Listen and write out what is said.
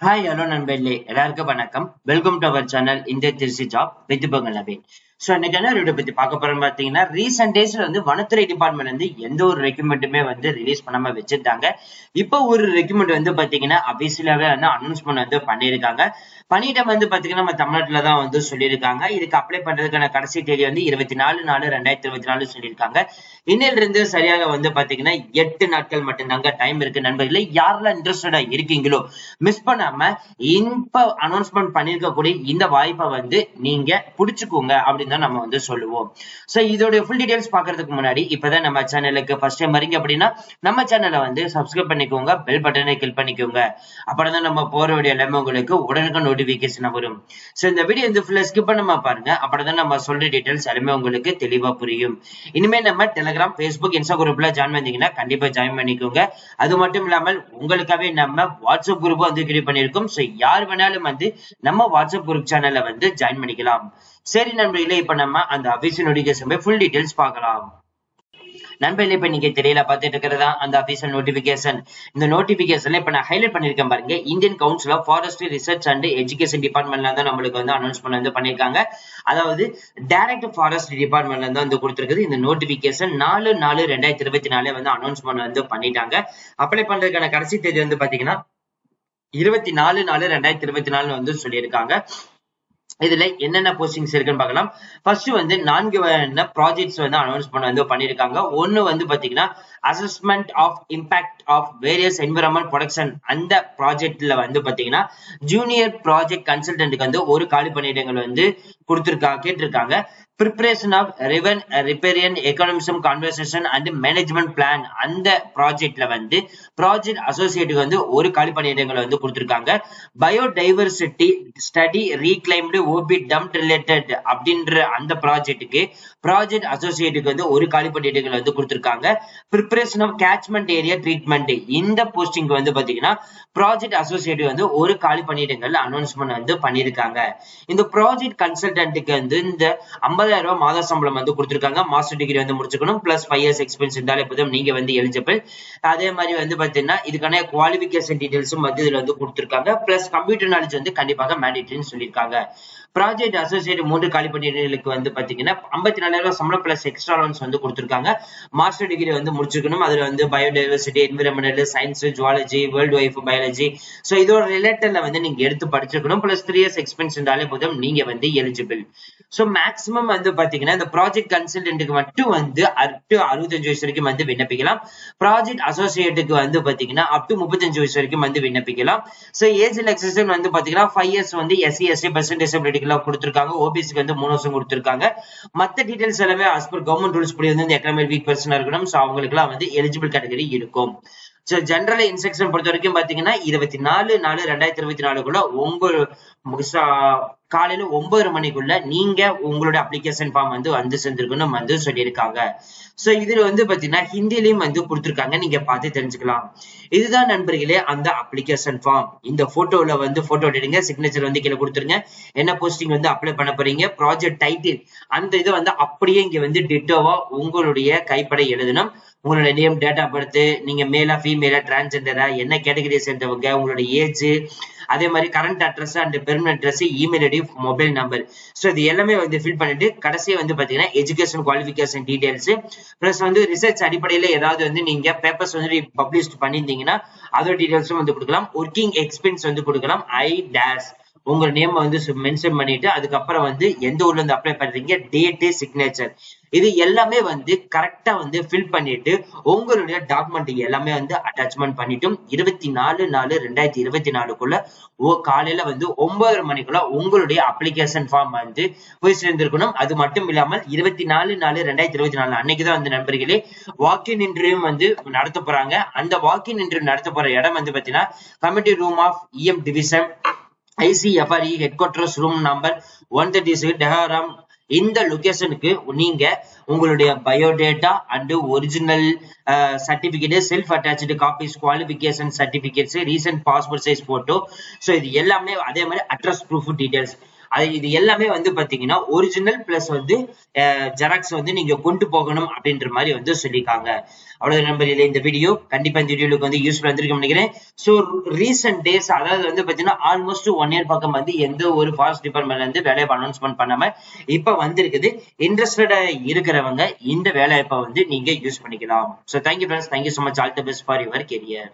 Hi hello நண்பர்களே எல்லாருக்கும் வணக்கம். வெல்கம் டு அவர் சேனல் இந்த Trichy job with Pongal so இன்னைக்கு என்ன வீடியோ பத்தி பார்க்க போறோம் பாத்தீங்கன்னா ரீசெண்ட் டேஸ்ல வந்து வனத்துறை டிபார்ட்மெண்ட் வந்து எந்த ஒரு ரெக்யூமெண்ட்டுமே வந்து ரிலீஸ் பண்ணாம வச்சிருந்தாங்க. இப்போ ஒரு ரெக்யூமெண்ட் வந்து பாத்தீங்கன்னா அபிஷியலாவே வந்து அனௌன்ஸ்மெண்ட் வந்து பண்ணியிருக்காங்க. பணியிடம் வந்து பாத்தீங்கன்னா நம்ம தமிழ்நாட்டுல தான் வந்து சொல்லியிருக்காங்க. இதுக்கு அப்ளை பண்றதுக்கான கடைசி தேதி வந்து இருபத்தி நாலு நாலு ரெண்டாயிரத்தி இருபத்தி நாலு சொல்லியிருக்காங்க. இன்னில இருந்து சரியாக வந்து பாத்தீங்கன்னா எட்டு நாட்கள் மட்டும்தாங்க டைம் இருக்கு நண்பர்களே. யாரெல்லாம் இன்ட்ரெஸ்டடா இருக்கீங்களோ மிஸ் பண்ணாம இப்ப அனௌன்ஸ்மெண்ட் பண்ணிருக்கக்கூடிய இந்த வாய்ப்பை வந்து நீங்க புடிச்சுக்கோங்க. அப்படின்னு தான் நம்ம வந்து சொல்லுவோம். சோ இதோட ஃபுல் டீடைல்ஸ் பாக்குறதுக்கு முன்னாடி இப்பதான் நம்ம சேனலுக்கு ஃபர்ஸ்ட் டைம் வரீங்க அப்படின்னா நம்ம சேனலை வந்து சப்ஸ்கிரைப் பண்ணிக்கோங்க பெல் பட்டனை கிளிக் பண்ணிக்கோங்க. அப்பதான் நம்ம போற வீடியோ எல்லாமே உங்களுக்கு உடனுக்கு நோட்டிபிகேஷன் வரும். சோ இந்த வீடியோ வந்து ஃபுல்லா ஸ்கிப் பண்ணாம பாருங்க. அப்பதான் நம்ம சொல்ற டீடைல்ஸ் எல்லாமே உங்களுக்கு தெளிவா புரியும். இனிமே நம்ம டெலிகிராம் ஃபேஸ்புக் இன்ஸ்டா குரூப்ல ஜாயின் பண்ணீங்கன்னா கண்டிப்பா ஜாயின் பண்ணிக்கோங்க. அது மட்டும் இல்லாமல் உங்களுக்காகவே நம்ம வாட்ஸ்அப் குரூப் வந்து கிரியேட் பண்ணிருக்கோம் சோ யார் வேணாலும் வந்து நம்ம வாட்ஸ்அப் குரூப் சேனல்ல வந்து ஜாயின் பண்ணிக்கலாம். சரி நண்பர்களே இப்ப நம்ம அந்த அபிஷியல் நோட்டிபிகேஷன் ஃபுல் டீடைல்ஸ் பார்க்கலாம். நண்பர்களே இப்ப நீங்க தெரியல பாத்துட்டு இருக்கிறதா? அந்த அபிஷியல் நோட்டிபிகேஷன் இந்த நோட்டிபிகேஷன்ல இப்ப நான் ஹைலைட் பண்ணிருக்கேன் பாருங்க. Indian council of forestry research and education டிபார்ட்மெண்ட்ல தான் நம்மளுக்கு வந்து அனௌன்ஸ்மெண்ட் வந்து பண்ணிருக்காங்க அதாவது டைரக்ட் ஃபாரஸ்ட் டிபார்ட்மெண்ட்ல இருந்து வந்து கொடுத்துருக்குது. இந்த நோட்டிபிகேஷன் நாலு நாலு ரெண்டாயிரத்தி இருபத்தி நாலு வந்து அனௌன்ஸ்மெண்ட் வந்து பண்ணிட்டாங்க. அப்ளை பண்றதுக்கான கடைசி தேதி வந்து பாத்தீங்கன்னா இருபத்தி நாலு நாலு ரெண்டாயிரத்தி இருபத்தி நாலு வந்து சொல்லியிருக்காங்க. இதுல என்னென்ன போஸ்டிங்ஸ் இருக்குன்னு பார்க்கலாம். ஃபர்ஸ்ட் வந்து நான்கு ப்ராஜெக்ட்ஸ் வந்து அனௌன்ஸ் பண்ண வந்து பண்ணிருக்காங்க. ஒன்னு வந்து பாத்தீங்கன்னா assessment of impact of various environment production அந்த ப்ராஜெக்ட்ல வந்து பாத்தீங்கன்னா ஜூனியர் ப்ராஜெக்ட் கன்சல்டன்ட்டுக்கு வந்து ஒரு காலி பணியிடங்கள் வந்து கொடுத்துருக்கா கேட்டிருக்காங்க. Preparation of river riparian economism conversation and management plan அந்த ப்ராஜெக்ட்ல வந்து ப்ராஜெக்ட் அசோசியேட்டுக்கு வந்து ஒரு காலி பணியிடங்களை வந்து கொடுத்துருக்காங்க. Biodiversity study reclaimed OB dump related அப்படின்ற அந்த ப்ராஜெக்ட்டுக்கு ப்ராஜெக்ட் அசோசியேட்டுக்கு வந்து ஒரு காலி பணியிடங்கள் வந்து கொடுத்துருக்காங்க. Preparation of catchment area treatment இந்த போஸ்டிங் வந்து பாத்தீங்கன்னா ப்ராஜெக்ட் அசோசியேட் வந்து ஒரு காலி பணியிடங்கள் அனௌன்ஸ்மெண்ட் வந்து பண்ணியிருக்காங்க. இந்த ப்ராஜெக்ட் கன்சல்டன்ட்டுக்கு வந்து இந்த ஐம்பதாயிரம் ரூபாய் மாத சம்பளம் வந்து கொடுத்துருக்காங்க. மாஸ்டர் டிகிரி வந்து முடிச்சுக்கணும். பிளஸ் ஃபைவ் இயர்ஸ் எக்ஸ்பீரியன்ஸ் இருந்தாலே போதும். நீங்க வந்து எலிஜிபிள் அதே மாதிரி வந்து பாத்தீங்கன்னா இதுக்கான குவாலிபிகேஷன் டீடைல்ஸும் வந்து இதுல வந்து கொடுத்துருக்காங்க. பிளஸ் கம்ப்யூட்டர் நாலேஜ் வந்து கண்டிப்பாக மேண்டிட்ரின்னு சொல்லியிருக்காங்க. ப்ராஜெக்ட் அசோசியேட் மூன்று காலி பணியிடங்களுக்கு வந்து பாத்தீங்கன்னா ஐம்பத்தி நாலாயிரம் ரூபாய் சம்பளம் பிளஸ் எக்ஸ்ட்ரா லோன்ஸ் வந்து கொடுத்துருக்காங்க. மாஸ்டர் டிகிரி வந்து முடிச்சிருக்கணும். அதுல வந்து biodiversity environmental science zoology wildlife biology so இதோட ரிலேட்டட்ல வந்து நீங்க எடுத்து படிச்சிருக்கணும். பிளஸ் த்ரீ இயர்ஸ் எக்ஸ்பென்ஸ் இருந்தாலே போதும் நீங்க வந்து எலிஜிபிள் ஸோ மேக்ஸிமம் வந்து பாத்தீங்கன்னா இந்த ப்ராஜெக்ட் கன்சல்டன்ட்டுக்கு மட்டும் வந்து அப் டு அறுபத்தஞ்சு வயசு வரைக்கும் வந்து விண்ணப்பிக்கலாம். ப்ராஜெக்ட் அசோசியேட்டுக்கு வந்து பாத்தீங்கன்னா அப் டு முப்பத்தஞ்சு வயசு வரைக்கும் வந்து விண்ணப்பிக்கலாம். ஸோ ஏஜ் ரிலாக்ஸேஷன் வந்து பாத்தீங்கன்னா ஃபைவ் இயர்ஸ் வந்து எஸ்சி எஸ்சி பர்சன்ட் பர்டிகுலர் கொடுத்திருக்காங்க. ஓபிசிக்கு வந்து மூணு வருஷம் கொடுத்திருக்காங்க. மத்த டீடைல்ஸ் எல்லாமே அஸ் பர் கவர்மெண்ட் ரூல்ஸ் படி வந்து எக்கனாமிக் வீக் பர்சனா இருக்கணும். ஸோ அவங்களுக்கு எல்லாம் வந்து எலிஜிபிள் கேட்டகரி இருக்கும். ஸோ ஜென்ரல் இன்ஸ்ட்ரக்ஷன் பொறுத்த வரைக்கும் பாத்தீங்கன்னா இருபத்தி நாலு நாலு ரெண்டாயிரத்தி இருபத்தி நாலுக்குள்ள உங்க காலையில ஒன்பது மணிக்குள்ள நீங்க உங்களோட அப்ளிகேஷன் ஃபார்ம் வந்து வந்து சேர்ந்திருக்கணும் வந்து சொல்லியிருக்காங்க. சோ இதுல வந்து பாத்தீங்கன்னா ஹிந்திலையும் வந்து கொடுத்துருக்காங்க. நீங்க பார்த்து தெரிஞ்சுக்கலாம். இதுதான் நண்பர்களே அந்த அப்ளிகேஷன் ஃபார்ம் இந்த போட்டோல வந்து போட்டோ எடுங்க. சிக்னேச்சர் வந்து கீழே கொடுத்துருங்க. என்ன போஸ்டிங் வந்து அப்ளை பண்ண போறீங்க? ப்ராஜெக்ட் டைட்டில் அந்த இதை வந்து அப்படியே இங்க வந்து டிட்டோவா உங்களுடைய கைப்படை எழுதணும். உங்களோட நேம் டேட் ஆஃப் பர்த் நீங்க மேலா ஃபீமேலா டிரான்ஸ்ஜெண்டரா என்ன கேட்டகரியை சேர்ந்தவங்க உங்களோட ஏஜ் அதே மாதிரி current address and permanent address email ID mobile number so இது எல்லாமே வந்து ஃபில் பண்ணிட்டு கடைசியாக வந்து பாத்தீங்கன்னா எஜுகேஷன் குவாலிஃபிகேஷன் டீடைல்ஸ் ப்ளஸ் வந்து ரிசர்ச் அடிப்படையில ஏதாவது வந்து நீங்க பேப்பர்ஸ் வந்து பப்ளிஷ் பண்ணியிருந்தீங்கன்னா அதோட டீடைல்ஸும் வந்து கொடுக்கலாம். ஒர்க்கிங் எக்ஸ்பீரியன்ஸ் வந்து கொடுக்கலாம். ஐ டேஷ் உங்க நேம் வந்து மென்ஷன் பண்ணிட்டு அதுக்கப்புறம் வந்து எந்த ஊர்ல இருந்து அப்ளை பண்றீங்க டேட்டு சிக்னேச்சர் இது எல்லாமே வந்து கரெக்டா வந்து ஃபில் பண்ணிட்டு உங்களுடைய டாக்குமெண்ட் எல்லாமே வந்து அட்டாச்மெண்ட் பண்ணிட்டும் இருபத்தி நாலு நாலு ரெண்டாயிரத்தி இருபத்தி நாலுக்குள்ள ஓ காலையில வந்து ஒன்பது மணிக்குள்ள உங்களுடைய அப்ளிகேஷன் ஃபார்ம் வந்து போய் சேர்ந்திருக்கணும் அது மட்டும் இல்லாமல் இருபத்தி நாலு நாலு ரெண்டாயிரத்தி இருபத்தி நாலு அன்னைக்குதான் வந்து நண்பர்களே வாக்கின் இன்டர்வியூ வந்து நடத்த போறாங்க. அந்த வாக்கின் இன்டர்வியூ நடத்த போற இடம் வந்து பாத்தீங்கன்னா committee room of EM division ICFRE head quarters room number one thirty six Dehradun இந்த லொகேஷனுக்கு நீங்க உங்களுடைய biodata and original certificate self attach copies qualification certificates recent passport size photo so இது எல்லாமே அதே மாதிரி அட்ரஸ் ப்ரூஃப் டீடைல்ஸ் அது இது எல்லாமே வந்து பாத்தீங்கன்னா ஒரிஜினல் பிளஸ் வந்து ஜெராக்ஸ் வந்து நீங்க கொண்டு போகணும் அப்படின்ற மாதிரி வந்து சொல்லியிருக்காங்க. அவ்வளவு நம்பர் இந்த வீடியோ கண்டிப்பா இந்த வீடியோக்கு வந்து யூஸ்ஃபுல் வந்திருக்கும் நினைக்கிறேன். ஸோ ரீசெண்ட் டேஸ் அதாவது வந்து பாத்தீங்கன்னா ஆல்மோஸ்ட் ஒன் இயர் பக்கம் வந்து எந்த ஒரு ஃபாரஸ்ட் டிபார்ட்மெண்ட்ல இருந்து வேலையை அனௌன்ஸ்மெண்ட் பண்ணாம இப்ப வந்திருக்குது. இன்ட்ரெஸ்டடா இருக்கிறவங்க இந்த வேலைவாய்ப்பை வந்து நீங்க யூஸ் பண்ணிக்கலாம். So thank you friends thank you so much all the best for your career